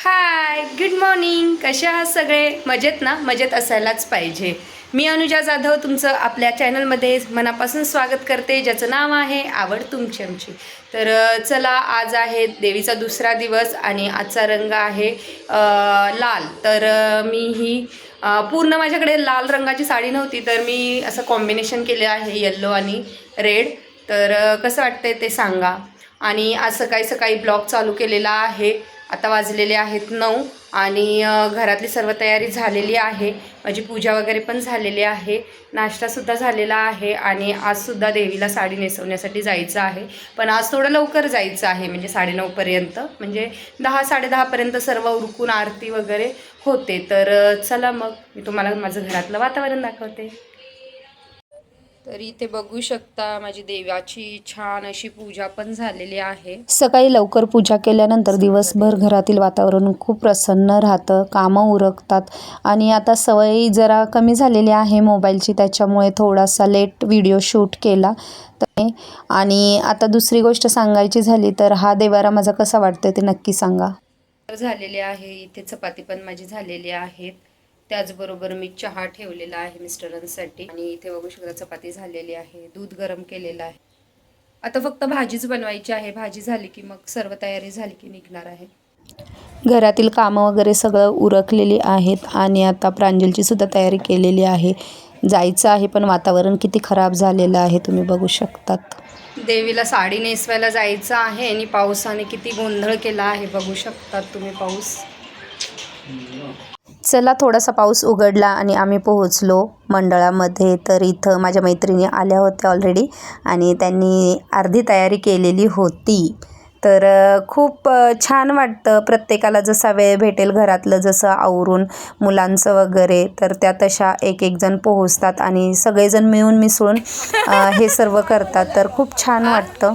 Hi good morning कसे आहात सगळे? मजेत ना? मजेत असायलाच पाहिजे. मी अनुजा जाधव तुमचं आपल्या चॅनलमध्ये मनापासून स्वागत करते ज्याचं नाव आहे आवड तुमची आमची. तर चला आज आहे देवीचा दुसरा दिवस आणि आजचा रंग आहे लाल. तर मी ही पूर्ण माझ्याकडे लाल रंगाची साडी नव्हती तर मी असं कॉम्बिनेशन केलं आहे येल्लो आणि रेड तर कसं वाटतंय ते सांगा. आणि आज सकाळी सकाळी ब्लॉग चालू केलेला आहे. आता वाजलेले आहेत नऊ आणि घरातली सर्व तयारी झालेली आहे. माझी पूजा वगैरे पण झालेली आहे. नाश्तासुद्धा झालेला आहे आणि आजसुद्धा देवीला साडी नेसवण्यासाठी जायचं आहे. पण आज थोडं लवकर जायचं आहे म्हणजे साडेनऊपर्यंत म्हणजे दहा साडेदहापर्यंत सर्व उरकून आरती वगैरे होते. तर चला मग. मी तुम्हाला माझं घरातलं वातावरण दाखवते. तर इथे बघू शकता. माझी देवाची छान अशी पूजा पण झालेली आहे. सकाळी लवकर पूजा केल्यानंतर दिवसभर घरातील वातावरण खूप प्रसन्न राहतं कामं उरकतात आणि आता सवय जरा कमी झालेली आहे मोबाईलची त्याच्यामुळे थोडासा लेट व्हिडिओ शूट केला. आणि आता दुसरी गोष्ट सांगायची झाली तर हा देवारा माझा कसा वाटतोय ते नक्की सांगा. झालेले आहे. इथे चपाती पण माझी झालेली आहेत. त्याचबरोबर मी चहा ठेवलेला आहे मिस्टरांसाठी. आणि इथे बघू शकता चपाती झालेली आहे दूध गरम केलेलं आहे. आता फक्त भाजीच बनवायची आहे. भाजी झाली की मग सर्व तयारी झाली की निघणार आहे. घरातील कामं वगैरे सगळं उरकलेली आहेत आणि आता प्रांजलची सुद्धा तयारी केलेली आहे. जायचं आहे पण वातावरण किती खराब झालेलं आहे तुम्ही बघू शकतात. देवीला साडी नेसवायला जायचं आहे आणि पावसाने किती गोंधळ केला आहे बघू शकतात तुम्ही पाऊस. चला थोडासा पाऊस उघडला आणि आम्ही पोहोचलो मंडळामध्ये. तर इथं माझ्या मैत्रिणी आल्या होत्या ऑलरेडी आणि त्यांनी अर्धी तयारी केलेली होती. तर खूप छान वाटतं प्रत्येकाला जसा वेळ भेटेल घरातलं जसं आवरून मुलांचं वगैरे तर त्या तशा एक एक जण पोहोचतात आणि सगळेजण मिळून मिसळून हे सर्व करतात. तर खूप छान वाटतं.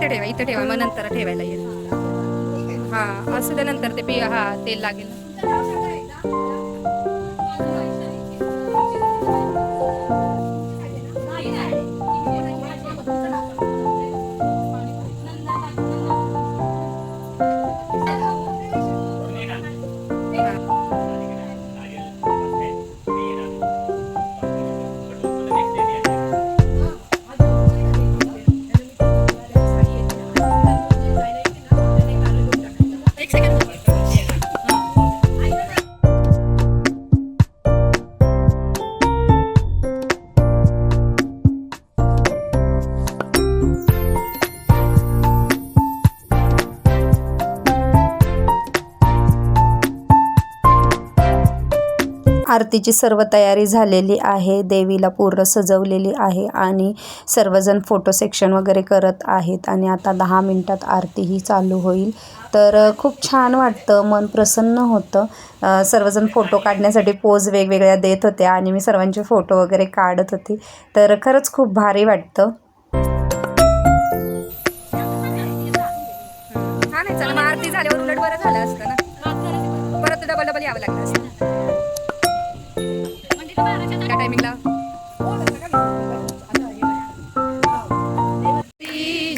इथं ठेवा इथं ठेवा मग नंतर ठेवायला येईल. हा असू द्या नंतर ते बी हा तेल लागेल. आरतीची सर्व तयारी झालेली आहे. देवीला पूर्ण सजवलेली आहे आणि सर्वजण फोटो सेक्शन वगैरे करत आहेत आणि आता दहा मिनटात आरतीही चालू होईल. तर खूप छान वाटतं मन प्रसन्न होतं. सर्वजण फोटो काढण्यासाठी पोज वेगवेगळ्या देत होते आणि मी सर्वांचे फोटो वगैरे काढत होती. तर खरंच खूप भारी वाटतं. झाल्यावर उलट बरं झालं असतं ना. परत डबल डबल यावं लागलं असतं. त्या टायमिंगला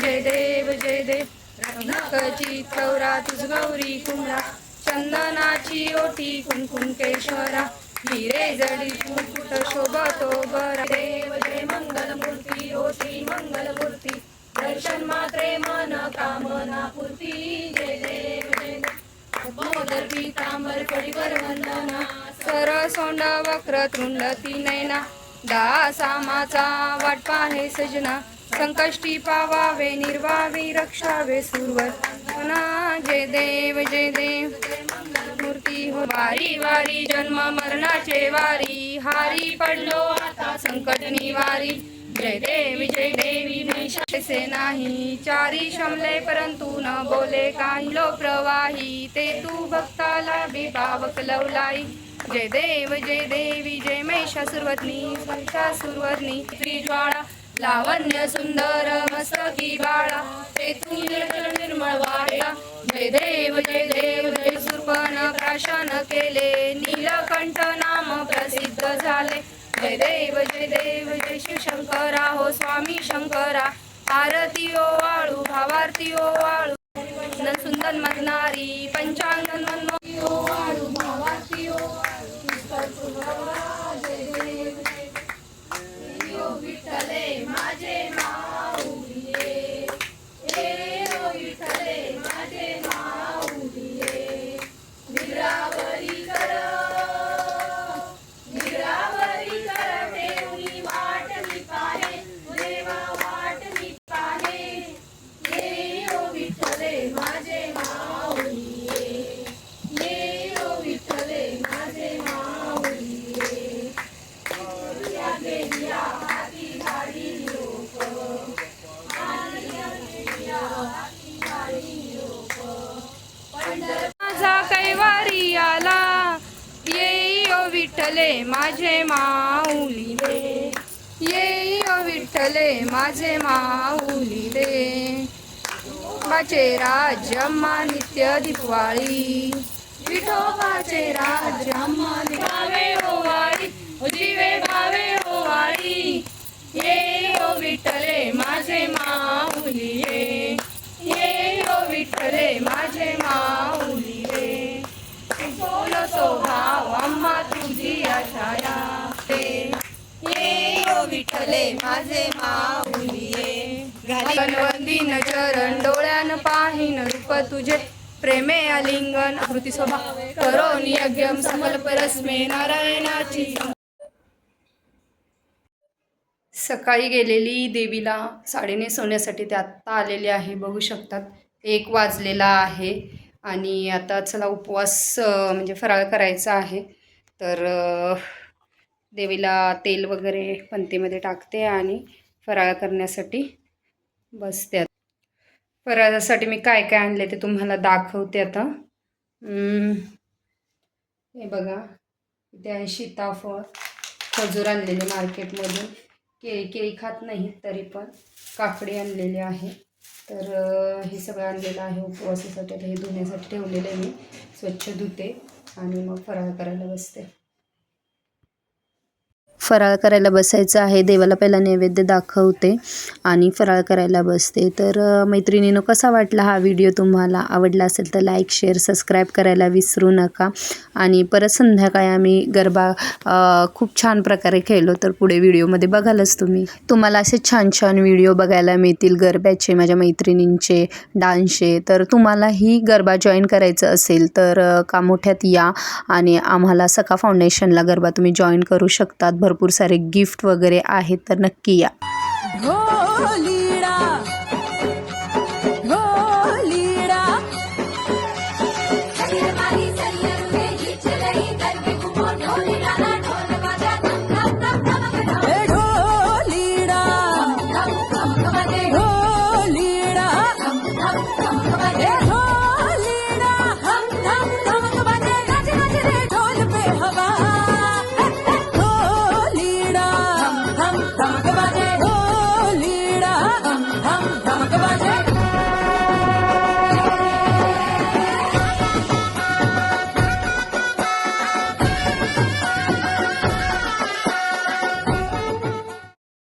जय देव जय देव. रत्नाकची चौरा तुझ गौरी कुमरा चंदनाची ओटी कुंकुम केशरा हिरे जडी कुंकुट शोभतो बर. देव जय मंगल मूर्ती ओटी मंगल मूर्ती दर्शन मात्रे मन कामना पूर्ती. जय देव जय देव. पितांबर पीतांबर वंदना. सर सोंड वक्र तृंड ती नैना दासामाचा वाट पाहे सजना. संकष्टी पावावे निर्वावी रक्षावे सुरवर. पुन्हा जय देव जय देव. मूर्ती हो वारी वारी जन्म मरणाचे वारी. हारी पडलो आता संकट निवारी. जय देवी जय देवी नैशासे नाही चारी शमले परंतु न बोले काही. लो प्रवाही ते तू भक्ताला बेपावक लवलाई. जय देव जय देवी जय महिषासुरवतनी महिषासुरवतनी त्रिज्वाळा लावण्य सुंदर मस्तकी बाळा. ते तू निर्मळ निर्मळ वाड्या जय देव जय देव जय सुरपण प्राशन केले. नीलकंठ नाम प्रसिद्ध झाले. जय देव जय देव जय शिवशंकरा हो स्वामी शंकरा. आरती ओ वाळू. भावारती ओ वाळू न पंचांगन मगनारी पंचांग मनमोही ओ वाळू भावारती ओ वाळू पुष्कर सुभवा, जय देव जय देव. ओ विठ्ठले माझे माऊलिये हे ओ विठ्ठले माझे माऊलिये निरावरी कर निरावरी कर ठेवली वाट मी पाहे देवा वाट मी पाहे ये ओ विठ्ठले माझे माऊलिये ये ओ विठ्ठले माझे माऊलिये या गेलिया हाती गाडी लोक आलिया गेलिया हाती गाडी लोक माझा कैवारी आला. येई ओ विठ्ठले माझे माऊलीले. येई ओ विठ्ठले माझे माऊलीले. बाचे राज्य अम्मा नित्य दिपवाळी. विठोबाचे राज्य अम्मा दिवाळी माझे माऊलीये ये चरण डोळ्यान पाहिन रूप तुझे. प्रेमे आलिंगन कृती स्वभाव करो यज्ञम संकल्प रस्मे नारायणाची. सकाळी गेलेली देवीला साडी सोन्यासाठी ते आत्ता आलेले आहे बघू शकतात. एक वाजलेला आहे आणि आता चला उपवास म्हणजे फराळ करायचा आहे. तर देवीला तेल वगैरे पंतीमध्ये टाकते आणि फराळ करण्यासाठी बसते फराळासाठी मी काय काय आणले ते तुम्हाला दाखवते आता. हे बघा. इथे आहे सीताफळ. खजूर आणलेले मार्केटमधून. केळी केळी खात नाही तरी पण. काकडी आणलेली आहे. तर हे सगळं आणलेलं आहे उपवासासाठी. आता हे धुण्यासाठी ठेवलेलं आहे मी. स्वच्छ धुते आणि मग फराळ करायला बसते. फराळ करायला बसायचं आहे. देवाला पहिला नैवेद्य दाखवते आणि फराळ करायला बसते. तर मैत्रिणीनं कसा वाटला हा व्हिडिओ तुम्हाला? आवडला असेल तर लाईक शेअर सबस्क्राईब करायला विसरू नका. आणि परत संध्याकाळी आम्ही गरबा खूप छान प्रकारे खेळलो. तर पुढे व्हिडिओमध्ये बघालच तुम्ही. तुम्हाला असे छान छान व्हिडिओ बघायला मिळतील गरब्याचे माझ्या मैत्रिणींचे डान्सचे. तर तुम्हालाही गरबा जॉईन करायचं असेल तर का कामोठ्यात या आणि आम्हाला सखा फाउंडेशनला गरबा तुम्ही जॉईन करू शकतात. भर भरपूर सारे गिफ्ट वगैरे आहेत तर नक्की या.